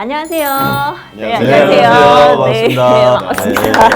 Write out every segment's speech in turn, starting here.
안녕하세요. 네, 안녕하세요. 반갑습니다. 네, 반갑습니다.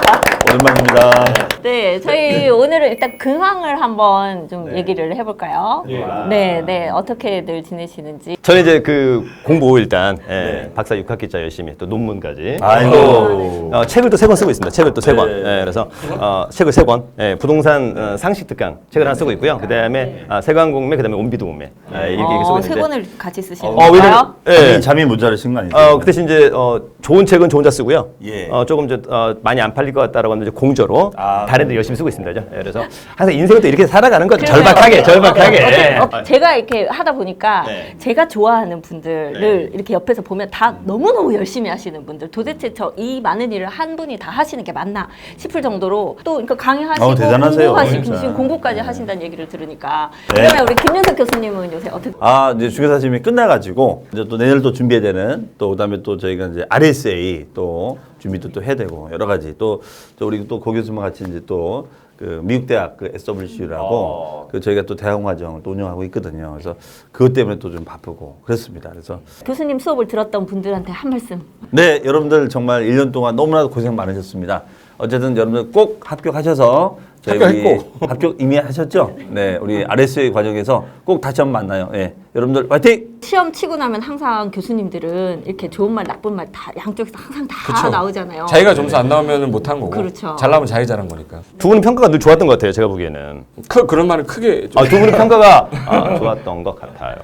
오랜만입니다. 네, 저희 오늘은 일단 근황을 한번 좀 얘기를 해볼까요? 네, 네, 어떻게들 지내시는지. 저는 이제 그 공부 일단 예, 박사 6학기자 열심히 또 논문까지 아이고. 또, 어, 책을 또 세 권 쓰고 있습니다. 책을 또 세 권. 네. 예, 그래서 어, 책을 세 권. 예, 부동산 어, 상식 특강 책을 하나 쓰고 있고요. 그다음에 아, 세관공매 그다음에 온비도공매 아, 이렇게 쓰고 어, 있는데. 세 권을 같이 쓰시는 어, 건가요? 예. 잠이, 잠이 모자르신 거 아니죠? 어, 그 대신 이제 어, 좋은 책은 저 혼자 쓰고요. 예. 어, 조금 저, 어, 많이 안 팔릴 것 같다라고 이제 공저로 아. 다른 데 열심히 쓰고 있습니다. 예, 그래서 항상 인생은 또 이렇게 살아가는 거죠. 절박하게, 어때- 절박하게. 어때- 어, 제가 이렇게 하다 보니까 네. 제가 좋아하는 분들을 이렇게 옆에서 보면 다 너무너무 열심히 하시는 분들 도대체 저 이 많은 일을 한 분이 다 하시는 게 맞나 싶을 정도로 또 그러니까 강의하시고 어, 대단하세요, 공부하시고 진짜. 지금 공부까지 하신다는 얘기를 들으니까 네. 그러면 우리 김윤석 교수님은 요새 어떻게 아, 이제 중개사 시험이 끝나가지고 이제 또 내년 또 준비해야 되는 또 그다음에 또 저희가 이제 RSA 또 준비도 또 해야 되고 여러 가지 또, 또 우리 또 고 교수님 같이 이제 또 그 미국 대학 그 SWC라고 그 저희가 또 대학원 과정을 또 운영하고 있거든요. 그래서 그것 때문에 또 좀 바쁘고 그렇습니다. 그래서 교수님 수업을 들었던 분들한테 한 말씀 네, 여러분들 정말 1년 동안 너무나도 고생 많으셨습니다. 어쨌든 여러분들 꼭 합격하셔서 저희 우리 합격했고. 합격 이미 하셨죠? 네, 우리 RSA 과정에서 꼭 다시 한번 만나요. 예. 여러분들 화이팅! 시험 치고 나면 항상 교수님들은 이렇게 좋은 말 나쁜 말 다 양쪽에서 항상 다 그쵸. 나오잖아요. 자기가 점수 안 나오면 못한 거고 그렇죠. 잘 나오면 자기 잘한 거니까 두 분은 평가가 늘 좋았던 것 같아요. 제가 보기에는. 크, 그런 말을 크게 좀 아, 두 분의 평가가 아, 좋았던 것 같아요.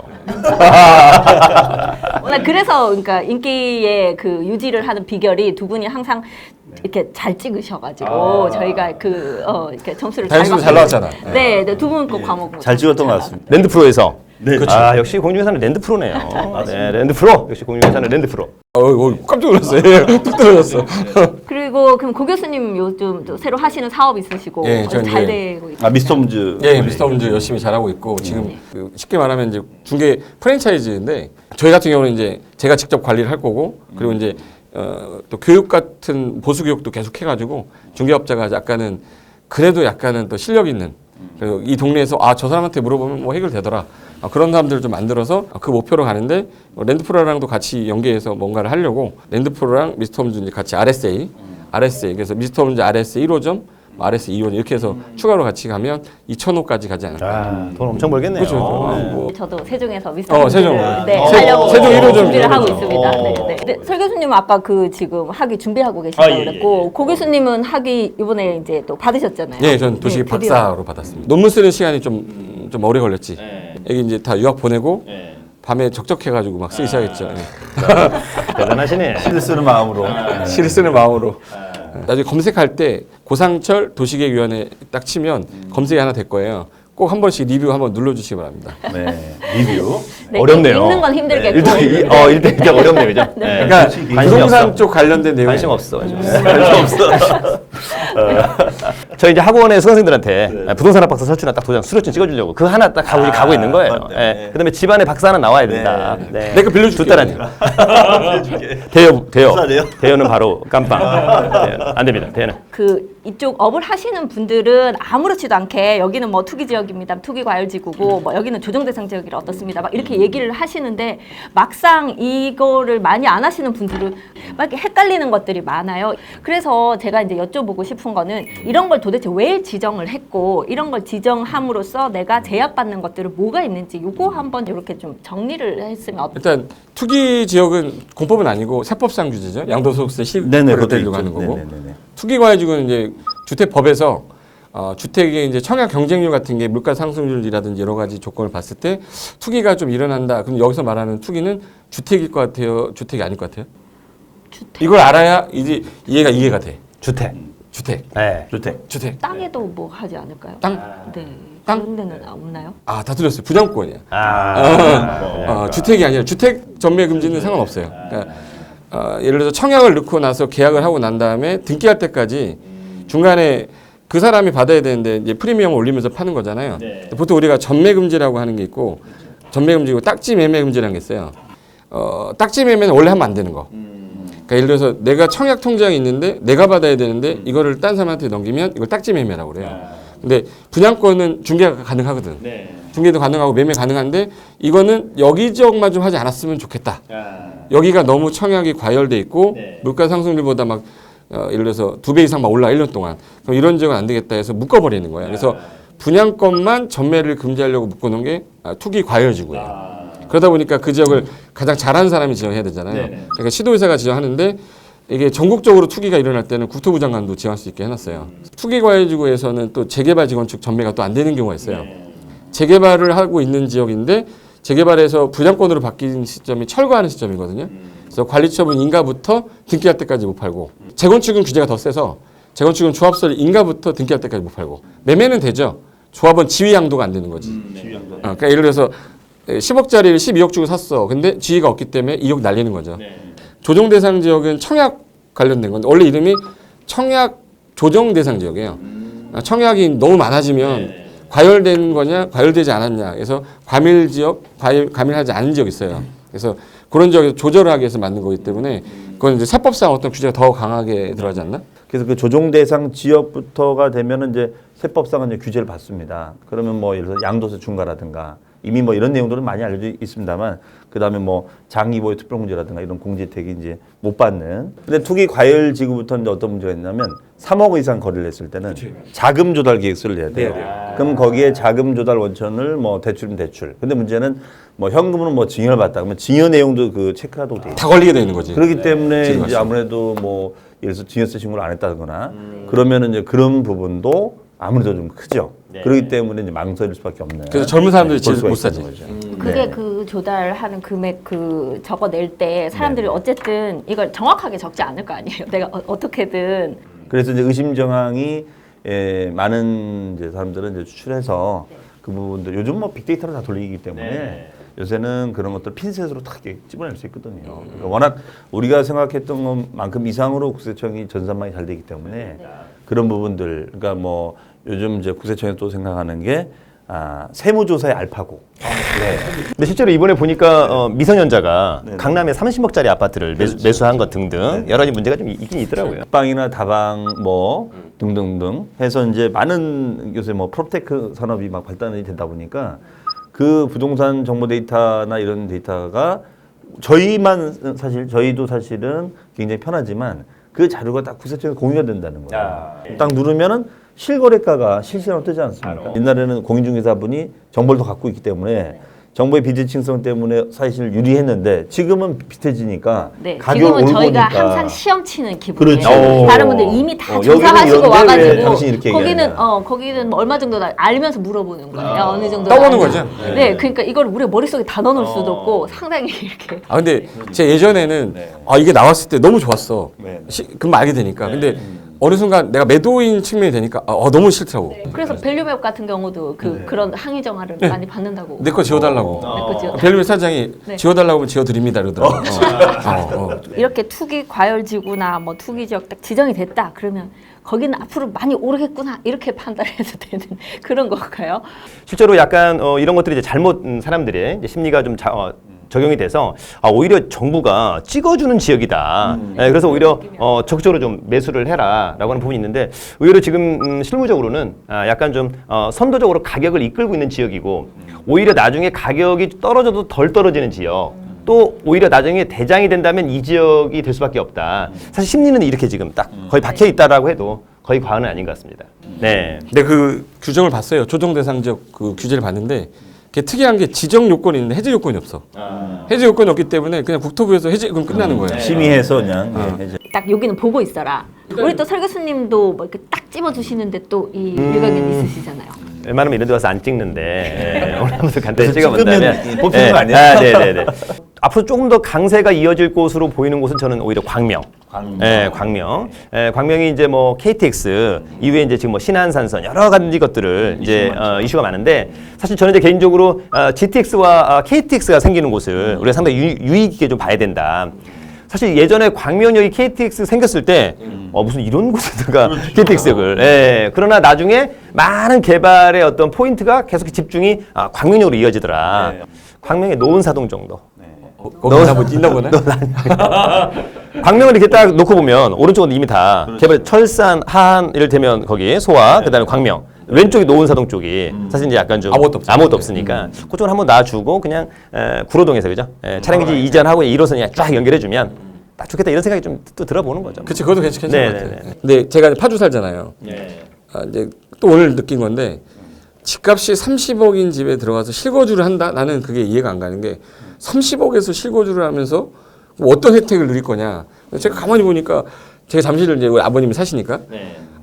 오늘 그래서 그러니까 인기의 그 유지를 하는 비결이 두 분이 항상 이렇게 잘 찍으셔가지고 저희가 그 어, 이렇게 점수를 다행히도 잘 받고 나왔잖아. 네, 네, 두분꼭 과목 잘 찍었던 것 같습니다. 랜드 프로에서. 네, 아, 역시 공중회사는 랜드 프로네요. 네, 랜드 프로. 역시 공중회사는 랜드 프로. 어, 어, 깜짝 놀랐어요. 예, 뚝 떨어졌어. 그리고 그럼 고 교수님 요즘 또 새로 하시는 사업 있으시고 예, 전 잘 이제- 되고 있 아, 미스터 문즈. 예, 미스터 문제 열심히 잘하고 있고 지금 그 쉽게 말하면 이제 중개 프랜차이즈인데 저희 같은 경우는 이제 제가 직접 관리를 할 거고 그리고 이제 어, 또 교육 같은 보수 교육도 계속 해가지고 중개업자가 약간은 그래도 약간은 또 실력 있는 그리고 이 동네에서 아 저 사람한테 물어보면 뭐 해결되더라. 아, 그런 사람들을 좀 만들어서 그 목표로 가는데 어, 랜드프로랑도 같이 연계해서 뭔가를 하려고 랜드프로랑 미스터 홈즈 이제 같이 RSA RSA 그래서 미스터 홈즈 RSA 1호점 RS 2호점 이렇게 해서 추가로 같이 가면 2,000호까지 가지 않을까 아, 돈 엄청 벌겠네요. 그렇죠. 뭐 저도 세종에서 미스터 어, 문제를, 세종. 네, 어, 하려고 세종 일호점 준비를 하고 일호점. 있습니다. 어. 네, 네. 네, 설 교수님은 아까 그 지금 학위 준비하고 계시다고 아, 예, 그랬고 고 교수님은 학위 이번에 이제 또 받으셨잖아요. 예, 전 도시 네, 드디어. 박사로 받았습니다. 논문 쓰는 시간이 좀, 좀 오래 걸렸지. 여기 이제 다 유학 보내고 밤에 적적해가지고 막 쓰기 시작했죠. 대단하시네. 시를 쓰는 마음으로. 예. 시를 쓰는 마음으로. 나중에 검색할 때 고상철 도시계획위원회 딱 치면 검색이 하나 될 거예요. 꼭 한 번씩 리뷰 한번 눌러주시기 바랍니다. 네, 리뷰. 네, 어렵네요. 읽는 건 힘들겠고. 일단, 이- 어, 일단 진짜 어렵네요. 그죠? 네. 그러니까 관심이 부동산 없어. 쪽 관련된 내용 관심 없어. 관심 없어. 저 이제 학원의 수강생들한테 부동산 학 박사 설치나 딱 도장 수료증 찍어주려고 그 하나 딱 가고, 가고 있는 거예요. 맞네. 예. 그다음에 집안에 박사 하나 나와야 된다. 네. 내거 빌려줄게. 두 딸한테. 대여, 대여. 박사래요? 대여는 바로 깜빵. 네, 안 됩니다. 대여는. 그 이쪽 업을 하시는 분들은 아무렇지도 않게 여기는 뭐 투기 지역입니다. 투기 과열 지구고 뭐 여기는 조정 대상 지역이라 어떻습니다. 막 이렇게 얘기를 하시는데 막상 이거를 많이 안 하시는 분들은 막 이렇게 헷갈리는 것들이 많아요. 그래서 제가 이제 여쭤보고 싶은 거는 이런 걸 도대체 왜 지정을 했고 이런 걸 지정함으로써 내가 제약받는 것들은 뭐가 있는지 요거 한번 이렇게 좀 정리를 했으면 어떨 일단 투기 지역은 공법은 아니고 세법상 규제죠. 양도소득세 네네, 실거래 그것도 있죠. 하는 거고. 네네네. 투기과외지구는 이제 주택법에서 어, 주택의 이제 청약 경쟁률 같은 게 물가 상승률이라든지 여러 가지 조건을 봤을 때 투기가 좀 일어난다. 그럼 여기서 말하는 투기는 주택일 것 같아요. 주택이 아닐 것 같아요. 주택 이걸 알아야 이제 이해가 이해가 돼. 주택. 주택, 네. 주택. 주택. 땅에도 뭐 하지 않을까요? 땅? 네. 땅? 그런 데는 없나요? 아, 다 들렸어요. 부정권이야. 아. 어, 주택이 아니라 주택 전매 금지는 상관없어요. 그러니까 어, 예를 들어서 청약을 넣고 나서 계약을 하고 난 다음에 등기할 때까지 중간에 그 사람이 받아야 되는데 이제 프리미엄을 올리면서 파는 거잖아요. 보통 우리가 전매 금지라고 하는 게 있고 전매 금지고 딱지 매매 금지라는 게 있어요. 어, 딱지 매매는 원래 하면 안 되는 거. 그러니까 예를 들어서 내가 청약 통장이 있는데 내가 받아야 되는데 이거를 딴 사람한테 넘기면 이걸 딱지 매매라고 그래요. 근데 분양권은 중개가 가능하거든. 네. 중개도 가능하고 매매 가능한데 이거는 여기 지역만 좀 하지 않았으면 좋겠다. 아. 여기가 너무 청약이 과열돼 있고 네. 물가 상승률보다 막 어, 예를 들어서 두 배 이상 막 올라 1년 동안 그럼 이런 지역은 안 되겠다 해서 묶어버리는 거야. 그래서 분양권만 전매를 금지하려고 묶어놓은 게 아, 투기 과열지구예요. 그러다 보니까 그 지역을 가장 잘하는 사람이 지정해야 되잖아요. 네네. 그러니까 시도의사가 지정하는데 이게 전국적으로 투기가 일어날 때는 국토부 장관도 지정할 수 있게 해놨어요. 투기 과열지구에서는 또 재개발 재건축 전매가 또 안 되는 경우가 있어요. 재개발을 하고 있는 지역인데 재개발에서 분양권으로 바뀐 시점이 철거하는 시점이거든요. 그래서 관리처분 인가부터 등기할 때까지 못 팔고 재건축은 규제가 더 세서 재건축은 조합설 인가부터 등기할 때까지 못 팔고 매매는 되죠. 조합은 지위 양도가 안 되는 거지. 어, 그러니까 예를 들어서 10억짜리를 12억 주고 샀어. 근데 지위가 없기 때문에 2억 날리는 거죠. 조정 대상 지역은 청약 관련된 건데 원래 이름이 청약 조정 대상 지역이에요. 아, 청약이 너무 많아지면 과열된 거냐, 과열되지 않았냐. 그래서 과밀 지역, 과일, 과밀하지 않은 지역 이 있어요. 그래서 그런 지역에서 조절을 하기 위해서 만든 거기 때문에 그건 이제 세법상 어떤 규제가 더 강하게 들어가지 않나? 그래서 그 조정 대상 지역부터가 되면은 이제 세법상은 이제 규제를 받습니다. 그러면 뭐 예를 들어 양도세 중과라든가 이미 뭐 이런 내용들은 많이 알려져 있습니다만 그다음에 뭐 장기보유 특별공제라든가 이런 공제 혜택이 이제 못 받는. 근데 투기 과열 지구부터 이제 어떤 문제가 있냐면 3억 이상 거래를 했을 때는 자금 조달 계획서를 내야 돼요. 그럼 거기에 자금 조달 원천을 뭐 대출이면 대출. 근데 문제는 뭐 현금으로 뭐 증여를 받다 그러면 증여 내용도 그 체크하도록 돼. 다 걸리게 되는 거지. 그렇기 때문에 지금 이제. 아무래도 뭐 예를 들어서 증여세 신고를 안 했다거나 그러면은 이제 그런 부분도 아무래도 좀 크죠. 그렇기 때문에 이제 망설일 수밖에 없는. 그래서 젊은 사람들이 수가 못 사지. 거죠. 그게 네. 그 조달하는 금액 그 적어 낼 때 사람들이 어쨌든 이걸 정확하게 적지 않을 거 아니에요. 내가 어, 어떻게든 그래서 이제 의심 정황이 예, 많은 이제 사람들은 이제 추출해서 그 부분들 요즘 뭐 빅데이터로 다 돌리기 때문에 요새는 그런 것들 핀셋으로 다 이렇게 집어낼 수 있거든요. 그러니까 워낙 우리가 생각했던 것만큼 이상으로 국세청이 전산망이 잘 되기 때문에 그런 부분들 그러니까 뭐 요즘 이제 국세청이 또 생각하는 게 아, 세무조사의 알파고. 네. 근데 실제로 이번에 보니까 어, 미성년자가 강남에 30억짜리 아파트를 매수, 한 것 등등 여러 가지 문제가 좀 있긴 있더라고요. 빵이나 다방 뭐 등등등 해서 이제 많은 요새 뭐 프로테크 산업이 막 발달이 되다 보니까 그 부동산 정보 데이터나 이런 데이터가 저희만 사실 저희도 사실은 굉장히 편하지만 그 자료가 딱 구세청에 공유가 된다는 거예요. 딱 누르면은 실거래가가 실시간으로 뜨지 않습니까? 옛날에는 공인중개사분이 정보를 더 갖고 있기 때문에 정보의 비대칭성 때문에 사실 유리했는데 지금은 비슷해지니까 네, 가격 지금은 저희가 항상 시험 치는 기분이에요. 그렇죠. 다른 분들 이미 다 어, 조사하시고 와가지고 당신이 이렇게 거기는 얘기하냐. 어 거기는 뭐 얼마 정도 나 알면서 물어보는 거예요. 어느 정도 떠보는. 거죠? 네. 그러니까 이걸 우리 머릿속에 다 넣어놓을 수도 없고 상당히 이렇게 아 근데 제 예전에는 아 이게 나왔을 때 너무 좋았어. 네. 시, 금방 알게 되니까. 근데 어느 순간 내가 매도인 측면이 되니까 아, 어, 너무 싫더라고. 그래서 밸류맵 같은 경우도 그 그런 항의 정화를 많이 받는다고. 내 거 지워달라고. 내거 지워. 벨루미 사장이 네. 지워달라고 하면 지워드립니다 그러더라고. 어. 어, 어. 이렇게 투기 과열지구나 뭐 투기 지역 딱 지정이 됐다 그러면 거기는 앞으로 많이 오르겠구나 이렇게 판단해도 되는 그런 건가요? 실제로 약간 어, 이런 것들이 이제 잘못 음, 사람들의 이제 심리가 좀 자, 어, 적용이 돼서 아, 오히려 정부가 찍어주는 지역이다. 예, 그래서 오히려 어, 적극적으로 좀 매수를 해라라고 하는 부분이 있는데 의외로 지금 음, 실무적으로는 아, 약간 좀 어, 선도적으로 가격을 이끌고 있는 지역이고 오히려 나중에 가격이 떨어져도 덜 떨어지는 지역. 또 오히려 나중에 대장이 된다면 이 지역이 될 수밖에 없다. 사실 심리는 이렇게 지금 딱 거의 박혀 있다라고 해도 거의 과언은 아닌 것 같습니다. 네. 근데 그 규정을 봤어요. 조정 대상 지역 그 규제를 봤는데 그게 특이한 게 지정 요건이 있는데 해제 요건이 없어. 해제 요건이 없기 때문에 그냥 국토부에서 해제 그럼 끝나는 거예요. 심의해서 그냥 예, 해제. 딱 여기는 보고 있어라. 우리 또 설 교수님도 뭐 이렇게 딱 집어 주시는데 또 이 일각이 있으시잖아요. 웬만하면 이런 데 와서 안 찍는데 예, 오늘 한번 간단히 찍어본다면 뽑히는 거? 아, 네네네. 앞으로 조금 더 강세가 이어질 곳으로 보이는 곳은 저는 오히려 광명. 광명. 예, 광명. 예, 광명이 이제 뭐 KTX 이후에 이제 지금 뭐 신한산선 여러 가지 것들을 이제 어, 이슈가 많은데 사실 저는 이제 개인적으로 어, GTX와 어, KTX가 생기는 곳을 우리가 상당히 유, 유익 있게 좀 봐야 된다. 사실 예전에 광명역이 KTX 생겼을 때 어, 무슨 이런 곳에다가 KTX역을 예, 그러나 나중에 많은 개발의 어떤 포인트가 계속 집중이 아, 광명역으로 이어지더라. 광명의 노은사동 정도. 어, 거기 있나 보지 있나 보네. 광명을 이렇게 딱 놓고 보면 오른쪽은 이미 다. 개발 철산, 하안 이를테면 거기 소화 그다음에 광명. 왼쪽이 노원사동 쪽이. 사실 이제 약간 좀 아무것도 없죠. 아무것도 없으니까. 그쪽을 한번 놔주고 그냥 에, 구로동에서 그죠? 에, 차량기지 이전하고 1호선 그냥 쫙 연결해주면 딱 좋겠다 이런 생각이 좀 또 들어보는 거죠. 그치 그것도 괜찮- 괜찮은 네, 것 네, 같아요. 근데 제가 이제 파주 살잖아요. 아, 이제 또 오늘 느낀 건데 집값이 30억인 집에 들어가서 실거주를 한다? 나는 그게 이해가 안 가는 게 30억에서 실거주를 하면서 뭐 어떤 혜택을 누릴 거냐. 제가 가만히 보니까 제가 잠실을 이제 우리 아버님이 사시니까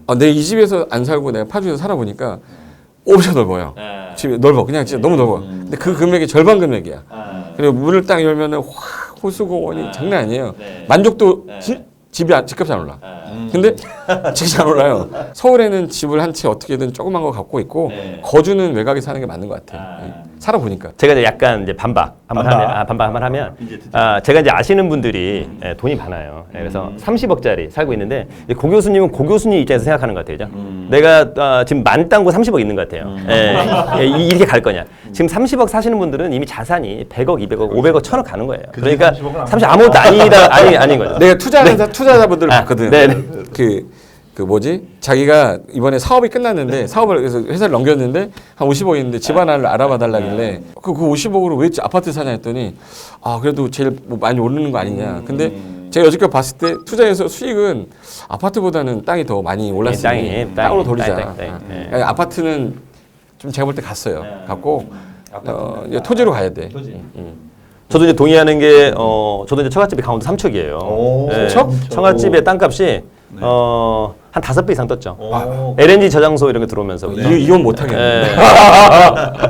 아, 내 이 집에서 안 살고 내가 파주에서 살아보니까 엄청 넓어요. 집이 넓어. 그냥 진짜 너무 넓어. 근데 그 금액이 절반 금액이야. 그리고 문을 딱 열면은 확 호수공원이 장난 아니에요. 만족도 지- 집이 안- 집값이 안 올라. 근데 집이 안 올라요. 서울에는 집을 한 채 어떻게든 조그만 거 갖고 있고 거주는 외곽에 사는 게 맞는 것 같아요. 살아 보니까. 제가 이제 약간 이제 반박 한번 반박. 하면 아, 반박 한번 하면 아, 제가 이제 아시는 분들이 예, 돈이 많아요. 예, 그래서 30억짜리 살고 있는데 이제 고 교수님은 고 교수님 입장에서 생각하는 것 같아요. 그죠? 내가 아, 지금 만 땅고 30억 있는 것 같아요. 예, 예, 이- 이렇게 갈 거냐? 지금 30억 사시는 분들은 이미 자산이 100억, 200억, 500억, 1000억 가는 거예요. 그러니까 30억 아무것도 아니다 아니 아닌 거죠. 내가 투자하는 사- 투자자분들을 아, 봤거든. 네네. 그, 그 뭐지? 자기가 이번에 사업이 끝났는데 사업을 그래서 회사를 넘겼는데 한 50억 있는데 집 하나를 알아봐 달라길래 그, 그 50억으로 왜 아파트 사냐 했더니 아 그래도 제일 뭐 많이 오르는 거 아니냐. 근데 제가 여지껏 봤을 때 투자해서 수익은 아파트보다는 땅이 더 많이 올랐으니 땅이, 땅이, 땅으로 돌리자. 땅이, 땅이, 땅이. 네. 아니, 아파트는 좀 제가 볼 때 갔어요. 갔고 어, 이제 토지로 가야 돼. 저도 이제 동의하는 게 어, 저도 이제 처갓집이 강원도 삼척이에요. 오, 예, 삼척? 처갓집의 땅값이 어, 한 다섯 배 이상 떴죠. 오. LNG 저장소 이런 게 들어오면서 그죠? 이, 이혼 못 하겠네.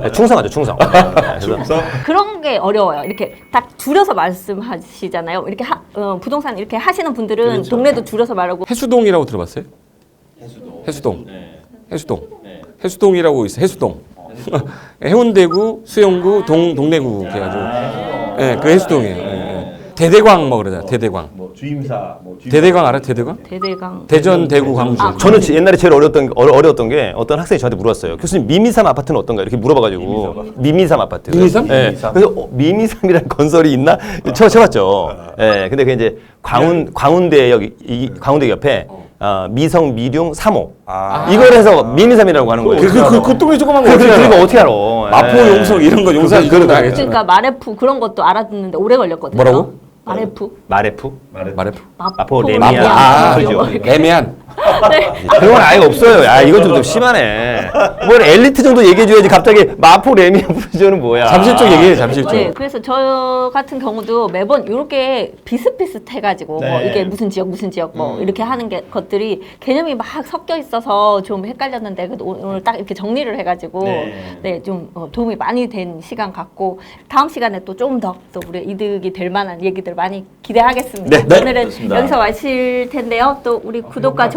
예. 충성하죠, 충성. 예, 그래서 그런 게 어려워요. 이렇게 딱 줄여서 말씀하시잖아요. 이렇게 하, 어, 부동산 이렇게 하시는 분들은 그렇죠. 동네도 줄여서 말하고 해수동이라고 들어봤어요? 해수동. 해수동. 해수동이라고 있어. 해수동. 해운대구, 수영구, 동 동래구 해가지고. 예, 그 해수동이에요. 예, 예. 대대광 뭐 그러잖아. 대대광. 뭐 주임사 뭐 주임 대대광 알아? 대대광? 대대강 대전, 대구, 광주. 저는 지- 옛날에 제일 어려웠던 어려, 어려웠던 게 어떤 학생이 저한테 물어봤어요. 교수님 미미삼 아파트는 어떤가 이렇게 물어봐가지고 미미삼 아파트. 미미삼? 예. 미미삼? 그래서 어, 미미삼이라는 건설이 있나? 쳐 쳐봤죠. 예. 근데 그게 이제 광운 광운대역 이- 이 광운대 옆에 어, 미성 미룡 3호 아. 이걸 해서 미미삼이라고 하는 거예요. 그, 그, 그, 그 동네 조그만 거 그, 어떻게 알아? 그러니까 어떻게 알아? 마포, 예. 용석 이런 거 용산 그- 이런 거 그- 알겠죠. 그러니까 마레프 그런 것도 알아듣는데 오래 걸렸거든요. 뭐라고? 마레프, 마레프? 말해봐. 마포 마포, 레미안 아, 그죠? 뭐 이렇게. 애매한. 네. 그런 건 아예 없어요. 야, 이건 좀, 좀 심하네. 뭘 엘리트 정도 얘기해줘야지 갑자기 마포 레미안 부르죠는 뭐야. 잠실 쪽 얘기해, 잠실 쪽. 네, 그래서 저 같은 경우도 매번 이렇게 비슷비슷해가지고 뭐 네. 이게 무슨 지역 무슨 지역 뭐 이렇게 하는 게 것들이 개념이 막 섞여 있어서 좀 헷갈렸는데 그래도 오- 오늘 딱 이렇게 정리를 해가지고 네. 네좀 어, 도움이 많이 된 시간 같고 다음 시간에 또 좀 더 또 우리 이득이 될 만한 얘기들 많이 기대하겠습니다. 네, 네, 오늘은 좋습니다. 여기서 마칠 텐데요. 또 우리 구독과